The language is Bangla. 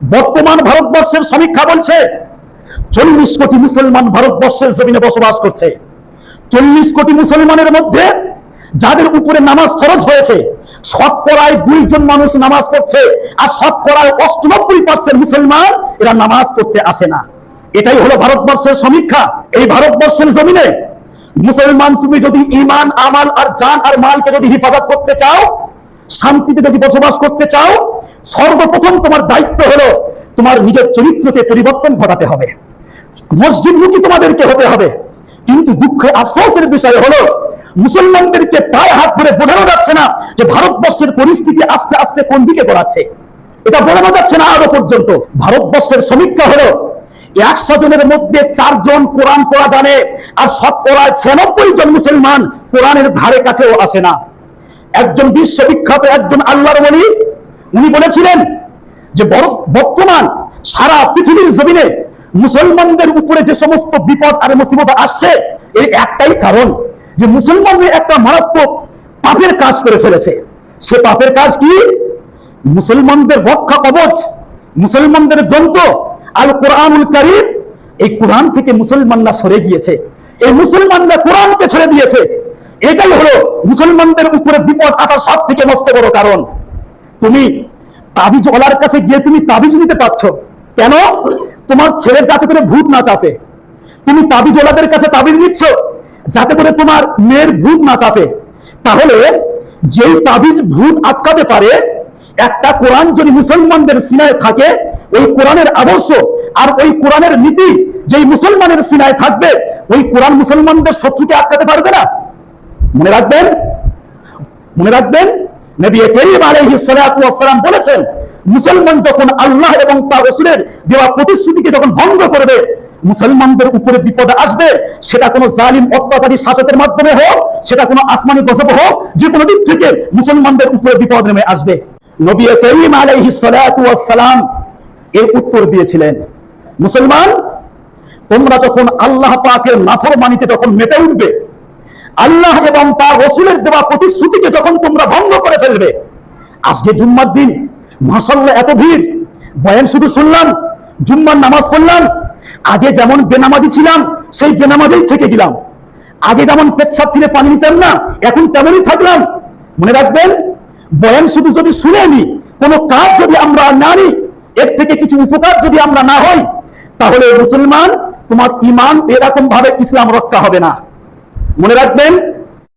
বর্তমান ভারতবর্ষের সমীক্ষা বলছে, চল্লিশ কোটি মুসলমান ভারতবর্ষের জমিনে বসবাস করছে। চল্লিশ কোটি মুসলমানের মধ্যে যাদের উপরে নামাজ ফরজ হয়েছে, শতকরায় দুইজন মানুষ নামাজ পড়ছে আর শতকরায় অষ্টানব্বই পার্সেন্ট মুসলমান এরা নামাজ পড়তে আসে না। এটাই হলো ভারতবর্ষের সমীক্ষা। এই ভারতবর্ষের জমিনে মুসলমান তুমি যদি ইমান আমাল আর জান আর মালকে যদি হেফাজত করতে চাও, শান্তিতে যদি বসবাস করতে চাও সর্বপ্রথম তোমার দায়িত্ব হলো তোমার নিজের চরিত্রকে পরিবর্তন ঘটাতে হবে। মসজিদমুখী তোমাদেরকে হতে হবে। কিন্তু দুঃখে আফসোসের বিষয় হলো, মুসলমানদেরকে পায়ে হাত ধরে বোঝানো যাচ্ছে না যে ভারতবর্ষের পরিস্থিতি আস্তে আস্তে কোন দিকে গড়াচ্ছে। এটা বোঝানো যাচ্ছে না আরও পর্যন্ত। ভারতবর্ষের সমীক্ষা হলো, একশো জনের মধ্যে চারজন কোরআন পড়া জানে আর শতকরা ছিয়ানব্বই জন মুসলমান কোরআনের ধারে কাছেও আসে না। একজন বিশ্ববিখ্যাত একজন আল্লাহর বলি উনি বলেছিলেন যে বর- বর্তমান সারা পৃথিবীর জমিনে মুসলমানদের উপরে যে সমস্ত বিপদ আর মুসিবত আসছে, এর একটাই কারণ যে মুসলমানদের একটা মারাত্মক পাপের কাজ করে ফেলেছে। সে পাপের কাজ কি? মুসলমানদের রক্ষা কবচ, মুসলমানদের গ্রন্থ, আল কোরআনুল করিম, এই কোরআন থেকে মুসলমানরা সরে গিয়েছে। এই মুসলমানরা কোরআনকে ছেড়ে দিয়েছে। এটাই হলো মুসলমানদের উপরে বিপদ আসার সব থেকে মস্ত বড় কারণ। তুমি তাবিজ ওলার কাছে গিয়ে তুমি তাবিজ নিতে পারছ। কেন? তোমার ছেলের যাতে করে ভূত না চাপে। তুমি তাবিজ ওলাদের কাছে তাবিজ নিচ্ছ, যাতে করে তোমার মেয়ের ভূত না চাপে। তাহলে যেই তাবিজ ভূত আটকাতে পারে, একটা কোরআন যদি মুসলমানদের সিনায় থাকে, ওই কোরআনের আদর্শ আর ওই কোরআনের নীতি যেই মুসলমানের সিনায় থাকবে, ওই কোরআন মুসলমানদের শত্রুকে আটকাতে পারবে না। মনে রাখবেন? মনে রাখবেন? নবী করিম বলেছেন, মুসলমান যখন আল্লাহ এবং তার রাসূলের দেওয়া প্রতিশ্রুতিকে যখন ভঙ্গ করবে, মুসলমানদের উপরে বিপদ আসবে, সেটা কোনো জালিম, অত্যাচারী শাসকের মাধ্যমে হোক, সেটা কোনো আসমানি গজব হোক, যে কোনো দিক থেকে মুসলমানদের উপরে বিপদ নেমে আসবে। নবী করিম আলাইহিস সালাতু সালাম এর উত্তর দিয়েছিলেন, মুসলমান, তোমরা যখন আল্লাহ পাকের নাফরমানিতে যখন মেতে উঠবে আল্লাহ এবং তার রসুলের দেওয়া প্রতিশ্রুতিকে যখন তোমরা ভঙ্গ করে ফেলবে, আজকে জুম্মার দিন মাসাল্লাহ এত ভিড়। বয়ান শুধু শুনলাম, জুম্মার নামাজ পড়লাম, আগে যেমন বেনামাজি ছিলাম, সেই বেনামাজেই থেকে গেলাম। আগে যেমন পেচ্ছাপ ফিরে পানি নিতাম না, এখন তেমনই থাকলাম। মনে রাখবেন, বয়ান শুধু যদি শুনে নি, কোনো কাজ যদি আমরা না নিই এর থেকে কিছু উপকার যদি আমরা না হই, তাহলে মুসলমান, তোমার ইমান এরকম ভাবে ইসলাম রক্ষা হবে না। মনে রাখবেন